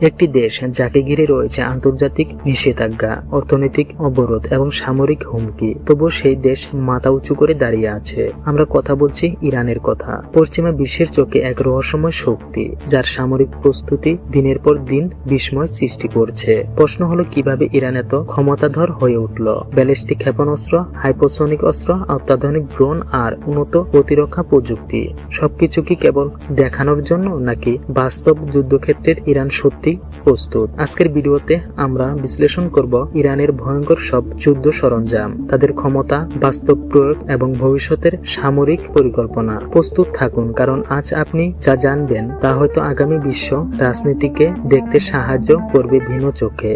একটি দেশ যাকে ঘিরে রয়েছে আন্তর্জাতিক নিষেধাজ্ঞা, অর্থনৈতিক অবরোধ এবং সামরিক হুমকি। তবুও সেই দেশ মাথা উঁচু করে দাঁড়িয়ে আছে। আমরা কথা বলছি ইরানের কথা। পশ্চিমা বিশ্বের চোখে এক রহস্যময় শক্তি, যার সামরিক প্রস্তুতি দিনের পর দিন বিস্ময় সৃষ্টি করছে। প্রশ্ন হলো, কীভাবে ইরান এত ক্ষমতাধর হয়ে উঠল? ব্যালিস্টিক ক্ষেপণাস্ত্র, হাইপোসনিক অস্ত্র, অত্যাধুনিক ড্রোন আর উন্নত প্রতিরক্ষা প্রযুক্তি, সবকিছু কি কেবল দেখানোর জন্য নাকি বাস্তব যুদ্ধক্ষেত্রের ইরান সত্যি প্রস্তুত। আজকের ভিডিওতে আমরা বিশ্লেষণ করব ইরানের ভয়ঙ্কর সব যুদ্ধ সরঞ্জাম, তাদের ক্ষমতা, বাস্তব প্রয়োগ এবং ভবিষ্যতের সামরিক পরিকল্পনা। প্রস্তুত থাকুন, কারণ আজ আপনি যা জানবেন তা হয়তো আগামী বিশ্ব রাজনীতিকে দেখতে সাহায্য করবে ভিন্ন চোখে।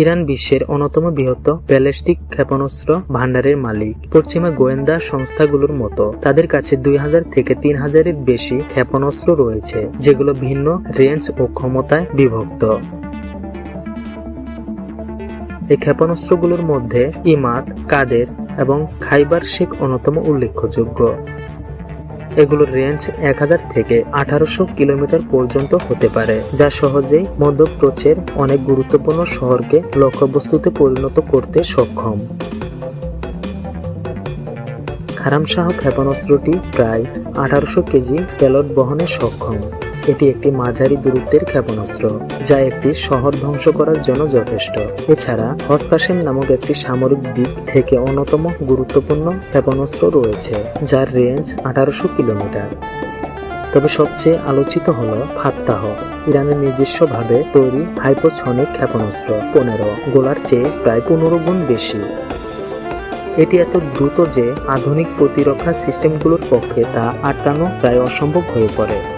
ইরান বিশ্বের অন্যতম বৃহত্তম ব্যালিস্টিক ক্ষেপণাস্ত্র ভান্ডারের মালিক। পশ্চিমা গোয়েন্দা সংস্থাগুলোর মতো তাদের কাছে দুই হাজার থেকে তিন হাজারের বেশি ক্ষেপণাস্ত্র রয়েছে, যেগুলো ভিন্ন রেঞ্জ ও ক্ষমতায় বিভক্ত। এই ক্ষেপণাস্ত্রগুলোর মধ্যে ইমাদ কাদের এবং খাইবার শেখ অন্যতম উল্লেখযোগ্য। এগুলোর রেঞ্জ এক হাজার থেকে আঠারোশো কিলোমিটার পর্যন্ত হতে পারে, যা সহজেই মধ্যপ্রাচ্যের অনেক গুরুত্বপূর্ণ শহরকে লক্ষ্যবস্তুতে পরিণত করতে সক্ষম। খারামশাহ ক্ষেপণাস্ত্রটি প্রায় আঠারোশো কেজি ক্যালট বহনে সক্ষম। এটি একটি মাঝারি দূরত্বের ক্ষেপণাস্ত্র, যা একটি শহর ধ্বংস করার জন্য যথেষ্ট। এছাড়া হসকাসেম নামক একটি সামরিক দিক থেকে অন্যতম গুরুত্বপূর্ণ ক্ষেপণাস্ত্র রয়েছে, যার রেঞ্জ আঠারোশো কিলোমিটার। তবে সবচেয়ে আলোচিত হল ফাত্তাহ, ইরানের নিজস্বভাবে তৈরি হাইপোসনিক ক্ষেপণাস্ত্র, পনেরো, গোলার চেয়ে প্রায় পনেরো গুণ বেশি। এটি এত দ্রুত যে আধুনিক প্রতিরক্ষা সিস্টেমগুলোর পক্ষে তা আটকানো প্রায় অসম্ভব হয়ে পড়ে।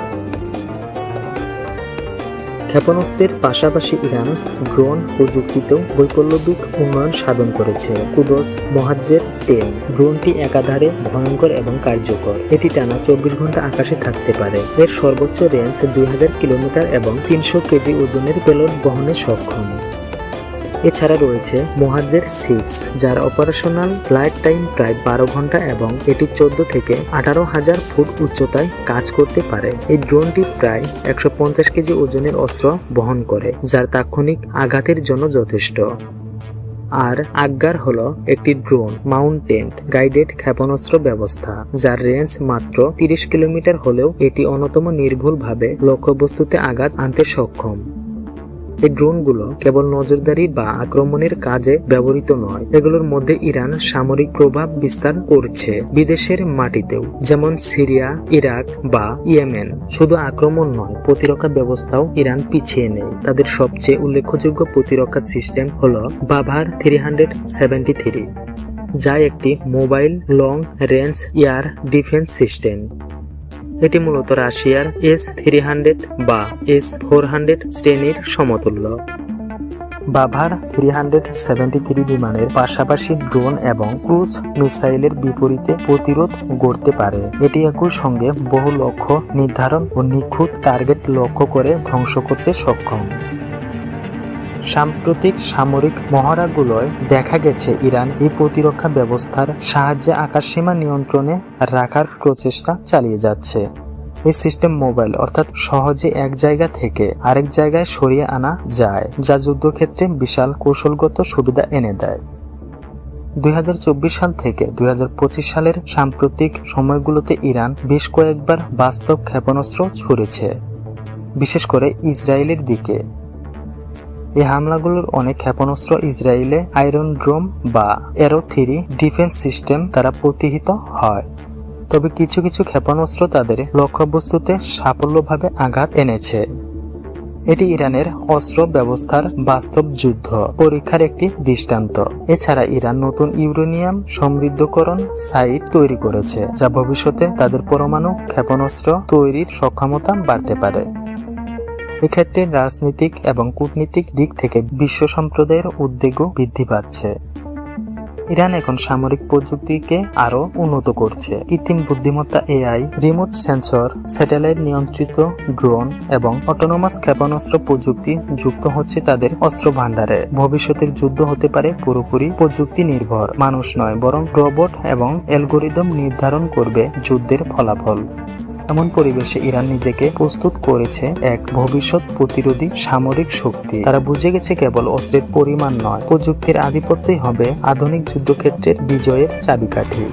ক্ষেপণাস্ত্রের পাশাপাশি ইরান ড্রোন প্রযুক্তিতেও বৈকল্যবিক উন্নয়ন সাধন করেছে। কুদস মহাজ্জের টেন ড্রোনটি একাধারে ভয়ঙ্কর এবং কার্যকর। এটি টানা চব্বিশ ঘণ্টা আকাশে থাকতে পারে। এর সর্বোচ্চ রেঞ্জ দুই হাজার কিলোমিটার এবং তিনশো কেজি ওজনের পেলট বহনে সক্ষম। এছাড়া রয়েছে মোহাজ্জের সিক্স, যার অপারেশনাল ফ্লাইট টাইম প্রায় বারো ঘণ্টা এবং এটি চোদ্দ থেকে আঠারো হাজার ফুট উচ্চতায় কাজ করতে পারে। এই ড্রোনটি প্রায় একশো পঞ্চাশ কেজি ওজনের অস্ত্র বহন করে, যার তাৎক্ষণিক আঘাতের জন্য যথেষ্ট। আর আজ্ঞার হলো একটি ড্রোন মাউন্টেন গাইডেড ক্ষেপণাস্ত্র ব্যবস্থা, যার রেঞ্জ মাত্র তিরিশ কিলোমিটার হলেও এটি অন্যতম নির্ভুলভাবে লক্ষ্যবস্তুতে আঘাত আনতে সক্ষম। এই ড্রোনগুলো কেবল নজরদারি বা আক্রমণের কাজে ব্যবহৃত নয়, এগুলোর মধ্যে ইরান সামরিক প্রভাব বিস্তার করছে বিদেশের মাটিতেও, যেমন সিরিয়া, ইরাক বা ইয়েমেন। শুধু আক্রমণ নয়, প্রতিরক্ষা ব্যবস্থাও ইরান পিছিয়ে নেই। তাদের সবচেয়ে উল্লেখযোগ্য প্রতিরক্ষা সিস্টেম হল Bavar three hundred seventy three, যা একটি mobile long range air defence system. এটি মূলত রাশিয়ার এস থ্রি হান্ড্রেড বা এস ফোর হান্ড্রেড শ্রেণির সমতুল্য। Bavar three hundred seventy three বিমানের পাশাপাশি ড্রোন এবং ক্রুজ মিসাইলের বিপরীতে প্রতিরোধ গড়তে পারে। এটি একই সঙ্গে বহু লক্ষ্য নির্ধারণ ও নিখুঁত টার্গেট লক্ষ্য করে ধ্বংস করতে সক্ষম। সাম্প্রতিক সামরিক মহড়াগুলোয় দেখা গেছে ইরান এই প্রতিরক্ষা ব্যবস্থার সাহায্যে আকাশসীমা নিয়ন্ত্রণে রাখার প্রচেষ্টা চালিয়ে যাচ্ছে। এই সিস্টেম মোবাইল অর্থাৎ সহজে এক জায়গা থেকে আরেক জায়গায় সরিয়ে আনা যায়, যা যুদ্ধক্ষেত্রে বিশাল কৌশলগত সুবিধা এনে দেয়। দুই হাজার চব্বিশ সাল থেকে দুই হাজার পঁচিশ সালের সাম্প্রতিক সময়গুলোতে ইরান বেশ কয়েকবার বাস্তব ক্ষেপণাস্ত্র ছুড়েছে, বিশেষ করে ইসরায়েলের দিকে। এই হামলাগুলোর অনেক ক্ষেপণাস্ত্র ইসরায়েলে আয়রন ড্রোম বা এরো থ্রি ডিফেন্স সিস্টেম দ্বারা প্রতিহিত হয়। তবে কিছু কিছু ক্ষেপণাস্ত্র তাদের লক্ষ্যবস্তুতে সাফল্যভাবে আঘাত এনেছে। এটি ইরানের অস্ত্র ব্যবস্থার বাস্তব যুদ্ধ পরীক্ষার একটি দৃষ্টান্ত। এছাড়া ইরান নতুন ইউরেনিয়াম সমৃদ্ধকরণ সাইট তৈরি করেছে, যা ভবিষ্যতে তাদের পরমাণু ক্ষেপণাস্ত্র তৈরির সক্ষমতা বাড়তে পারে। এক্ষেত্রে রাজনৈতিক এবং কূটনীতিক দিক থেকে বিশ্ব সম্প্রদায়ের উদ্বেগও বৃদ্ধি পাচ্ছে। ইরান এখন সামরিক প্রযুক্তিকে আরও উন্নত করছে। কৃত্রিম বুদ্ধিমত্তা এআই, রিমোট সেন্সর, স্যাটেলাইট নিয়ন্ত্রিত ড্রোন এবং অটোনোমাস ক্ষেপণাস্ত্র প্রযুক্তি যুক্ত হচ্ছে তাদের অস্ত্র ভান্ডারে ভবিষ্যতের যুদ্ধ হতে পারে পুরোপুরি প্রযুক্তি নির্ভর মানুষ নয়, বরং রোবট এবং অ্যালগোরিদম নির্ধারণ করবে যুদ্ধের ফলাফল। এমন পরিবেশে ইরান নিজেকে প্রস্তুত করেছে এক ভবিষ্যৎ প্রতিরোধী সামরিক শক্তি। তারা বুঝে গেছে কেবল অস্ত্রের পরিমাণ নয়, প্রযুক্তির আধিপত্যই হবে আধুনিক যুদ্ধক্ষেত্রের বিজয়ের চাবিকাঠি।